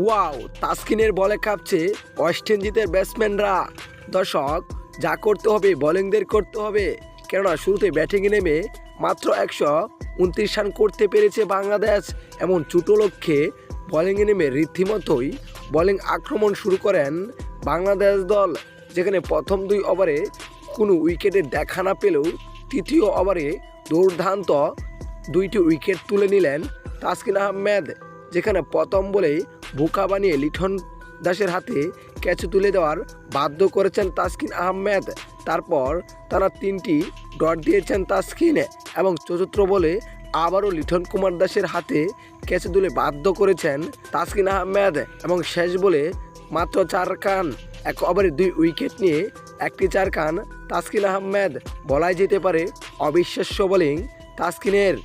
Wow, তাসকিনের বলে কাঁপছে West ইন্ডিজের ব্যাটসম্যানরা। দর্শক, যা করতে হবে, বোলিংদের করতে হবে। কেননা, শুরুতে ব্যাটিংয়ে নেমে মাত্র একশো উনত্রিশ রান করতে পেরেছে বাংলাদেশ। এমন ছোটো লক্ষ্যে বোলিংয়ে নেমে রীতিমতোই বোলিং আক্রমণ শুরু করেন বাংলাদেশ দল, যেখানে প্রথম দুই ওভারে কোনো উইকেটে দেখা না পেলেও তৃতীয় ওভারে দুর্দান্ত দুইটি উইকেট তুলে নিলেন তাসকিন আহমেদ, যেখানে প্রথম বলেই বোকা বানিয়ে লিঠন দাসের হাতে ক্যাচ তুলে দেওয়ার বাধ্য করেছেন তাসকিন আহমেদ। তারপর তারা তিনটি ডট দিয়েছেন তাসকিন এবং চতুর্থ বলে আবারও লিঠন কুমার দাসের হাতে ক্যাচ তুলে বাধ্য করেছেন তাসকিন আহমেদ এবং শেষ বলে মাত্র চার কান এক ওভারে দুই উইকেট নিয়ে একটি চার কান তাসকিন আহমেদ। বলাই যেতে পারে অবিশ্বাস্য বোলিং তাসকিনের।